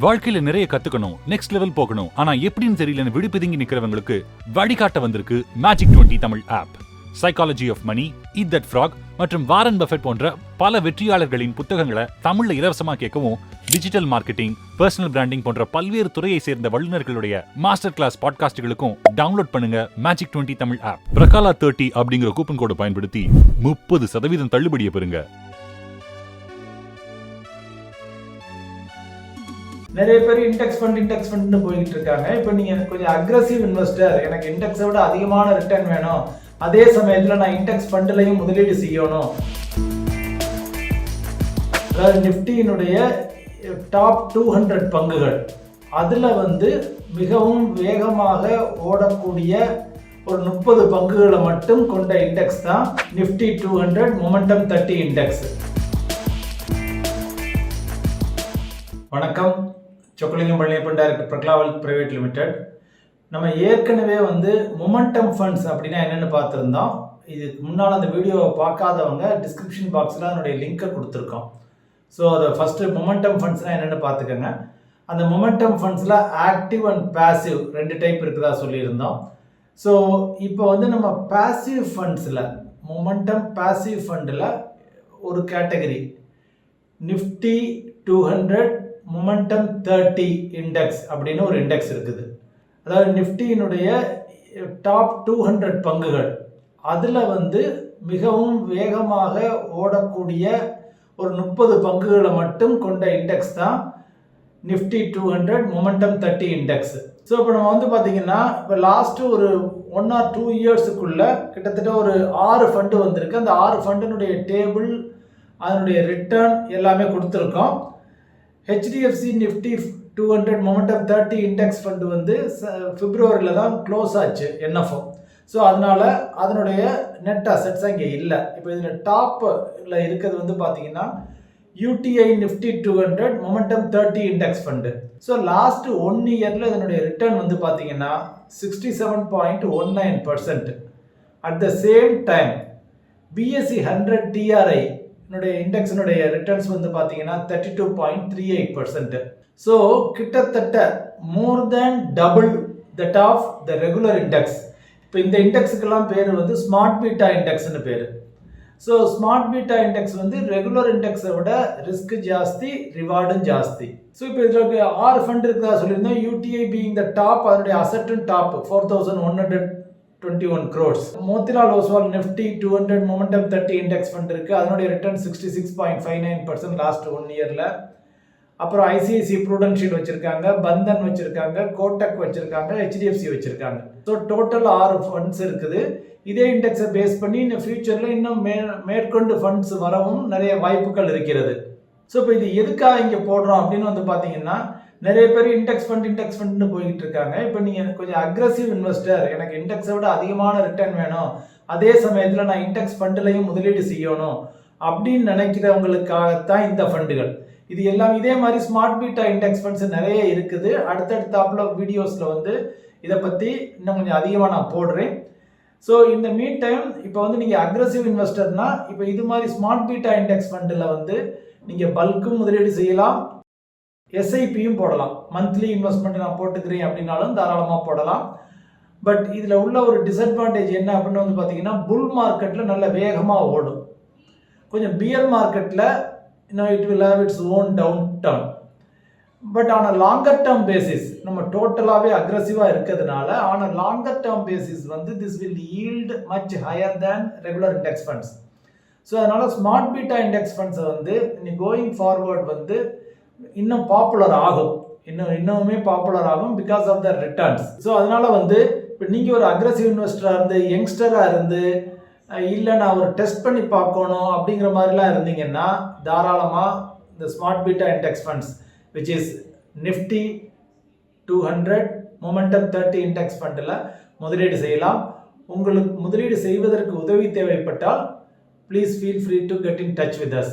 வாழ்க்கையில நிறைய கத்துக்கணும் நெக்ஸ்ட் லெவல் போகணும். ஆனா எப்படின்னு தெரியலன்னு விடுபிதுங்கி நிக்கிறவங்களுக்கு வழிகாட்ட வந்திருக்கு magic 20 Tamil app psychology of money eat that frog மற்றும் வாரன் பஃபெட் போன்ற பல வெற்றியாளர்களின் புத்தகங்களை தமிழ்ல இலவசமா கேட்கவும் டிஜிட்டல் மார்க்கெட்டிங் பர்சனல் பிராண்டிங் போன்ற பல்வேறு துறையை சேர்ந்த வல்லுநர்களுடைய மாஸ்டர் கிளாஸ் பாட்காஸ்டுகளுக்கும் டவுன்லோட் பண்ணுங்க magic 20 Tamil app Prakala thirty அப்படிங்கிற கூப்பன் கோடை பயன்படுத்தி முப்பது சதவீதம் தள்ளுபடியை பெறுங்க. நிறைய பேர் இண்டெக்ஸ் ஃபண்ட் இண்டெக்ஸ் ஃபண்ட்னு போய்கிட்டு இருக்காங்க. இப்போ நீங்கள் கொஞ்சம் அக்ரஸிவ் இன்வெஸ்டர் எனக்கு இண்டெக்ஸை விட அதிகமான ரிட்டர்ன் வேணும். அதே சமயத்தில் நான் இண்டெக்ஸ் ஃபண்ட்லையும் முதலீடு செய்யணும். அதாவது நிஃப்டியினுடைய டாப் eh, டூ ஹண்ட்ரட் பங்குகள். அதில் வந்து மிகவும் வேகமாக ஓடக்கூடிய ஒரு முப்பது பங்குகளை மட்டும் கொண்ட இண்டெக்ஸ் தான் Nifty two hundred momentum thirty index வணக்கம். Chockalingam Palaniappan director Prakala Wealth private limited நம்ம ஏற்கனவே வந்து மொமெண்டம் ஃபண்ட்ஸ் அப்படின்னா என்னென்னு பார்த்துருந்தோம். இதுக்கு முன்னால் அந்த வீடியோவை பார்க்காதவங்க டிஸ்கிரிப்ஷன் பாக்ஸில் அதனுடைய லிங்கை கொடுத்துருக்கோம். ஸோ அதை ஃபஸ்ட்டு மொமெண்டம் ஃபண்ட்ஸ்னால் என்னென்னு பார்த்துக்கோங்க. அந்த மொமெண்டம் ஃபண்ட்ஸில் ஆக்டிவ் அண்ட் பேசிவ் ரெண்டு டைப் இருக்குதா சொல்லியிருந்தோம். ஸோ இப்போ வந்து நம்ம பேசிவ் ஃபண்ட்ஸில் மொமெண்டம் பேசிவ் ஃபண்டில் ஒரு category Nifty two hundred momentum thirty index அப்படின்னு ஒரு இண்டெக்ஸ் இருக்குது. அதாவது நிஃப்டியினுடைய டாப் டூ ஹண்ட்ரட் பங்குகள். அதில் வந்து மிகவும் வேகமாக ஓடக்கூடிய ஒரு முப்பது பங்குகளை மட்டும் கொண்ட இண்டெக்ஸ் தான் Nifty two hundred momentum thirty index so இப்போ நம்ம வந்து பார்த்தீங்கன்னா இப்போ லாஸ்ட்டு ஒரு ஒன் ஆர் டூ இயர்ஸுக்குள்ளே கிட்டத்தட்ட ஒரு ஆறு ஃபண்டு வந்திருக்கு. அந்த ஆறு ஃபண்டினுடைய டேபிள் அதனுடைய ரிட்டர்ன் எல்லாமே கொடுத்துருக்கோம். HDFC Nifty two hundred momentum thirty index fund வந்து பிப்ரவரியில் தான் க்ளோஸ் ஆச்சு என்எஃப்ஓ ஸோ அதனால் அதனுடைய நெட் அசட்ஸ் அங்கே இல்லை. இப்போ இதில் டாப்பில் இருக்கிறது வந்து பார்த்தீங்கன்னா UTI Nifty two hundred momentum thirty index fund so last one இயரில் இதனுடைய ரிட்டர்ன் வந்து பார்த்தீங்கன்னா sixty seven point one nine percent at the same time BSE hundred TRI என்னுடைய இண்டெக்ஸினுடைய ரிட்டர்ன்ஸ் வந்து பார்த்தீங்கன்னா thirty two point three eight percent so கிட்டத்தட்ட more than double that of the regular index இப்போ இந்த இண்டெக்ஸுக்கெல்லாம் பேர் வந்து ஸ்மார்ட் பீட்டா இண்டெக்ஸ்னு பேர். ஸோ ஸ்மார்ட் பீட்டா இண்டெக்ஸ் வந்து ரெகுலர் இண்டெக்ஸை விட ரிஸ்க் ஜாஸ்தி ரிவார்டும் ஜாஸ்தி. ஸோ இப்போ இதில் ஆறு ஃபண்ட் இருக்கிறதா சொல்லியிருந்தோம் யூடிஐ பீங் த டாப் அதனுடைய அசட்டும் top four thousand one hundred twenty one crores Motilal Oswal Nifty two hundred momentum thirty index fund இருக்குது அதனுடைய return sixty six point five nine percent last one இயரில் அப்புறம் ICICI Prudential வச்சுருக்காங்க பந்தன் வச்சுருக்காங்க கோட்டக் வச்சுருக்காங்க HDFC வச்சுருக்காங்க. So total ஆறு funds இருக்குது. இதே இண்டெக்ஸை பேஸ் பண்ணி இந்த ஃபியூச்சரில் இன்னும் மே மேற்கொண்டு ஃபண்ட்ஸ் வரவும் நிறைய வாய்ப்புகள் இருக்கிறது. ஸோ இப்போ இது எதுக்காக இங்கே போடுறோம் அப்படின்னு வந்து பார்த்தீங்கன்னா நிறைய பேர் இண்டெக்ஸ் ஃபண்ட் இண்டெக்ஸ் ஃபண்ட்னு போய்கிட்டு இருக்காங்க. இப்போ நீங்கள் கொஞ்சம் அக்ரஸிவ் இன்வெஸ்டர் எனக்கு இண்டெக்ஸை விட அதிகமான ரிட்டர்ன் வேணும். அதே சமயத்தில் நான் இண்டெக்ஸ் ஃபண்டுலையும் முதலீடு செய்யணும் அப்படின்னு நினைக்கிறவங்களுக்காகத்தான் இந்த ஃபண்டுகள் இது எல்லாம் இதே மாதிரி ஸ்மார்ட் பீட்டா இண்டெக்ஸ் ஃபண்ட்ஸ் நிறைய இருக்குது. அடுத்தடுத்தாப்புல வீடியோஸில் வந்து இதை பற்றி இன்னும் கொஞ்சம் அதிகமாக நான் போடுறேன். ஸோ இந்த மீன் டைம் இப்போ வந்து நீங்கள் அக்ரஸிவ் இன்வெஸ்டர்னா இப்போ இது மாதிரி ஸ்மார்ட் பீட்டா இண்டெக்ஸ் ஃபண்டில் வந்து நீங்கள் பல்க்கும் முதலீடு செய்யலாம். எஸ்ஐபியும் போடலாம். மந்த்லி இன்வெஸ்ட்மெண்ட் நான் போட்டுக்கிறேன் அப்படின்னாலும் தாராளமாக போடலாம். பட் இதில் உள்ள ஒரு டிஸ்அட்வான்டேஜ் என்ன அப்படின்னு வந்து பார்த்தீங்கன்னா புல் மார்க்கெட்டில் நல்ல வேகமாக ஓடும். கொஞ்சம் பியர் மார்க்கெட்டில் இன்னும் it will have its own down down but on a longer term basis நம்ம டோட்டலாகவே அக்ரஸிவாக இருக்கிறதுனால on a longer term basis வந்து this will yield much higher than regular index funds so அதனால் ஸ்மார்ட் பீட்டா இண்டெக்ஸ் ஃபண்ட்ஸை வந்து நீ going forward வந்து இன்னும் பாப்புலர் ஆகும். இன்னும் இன்னுமே பாப்புலர் ஆகும் because of the returns so அதனால் வந்து இப்போ நீங்கள் ஒரு அக்ரஸிவ் இன்வெஸ்டராக இருந்து யங்ஸ்டராக இருந்து இல்லை நான் ஒரு டெஸ்ட் பண்ணி பார்க்கணும் அப்படிங்கிற மாதிரிலாம் இருந்தீங்கன்னா தாராளமாக இந்த smart beta index funds which is Nifty two hundred momentum thirty index ஃபண்டில் முதலீடு செய்யலாம். உங்களுக்கு முதலீடு செய்வதற்கு உதவி தேவைப்பட்டால் please feel free to get in touch with us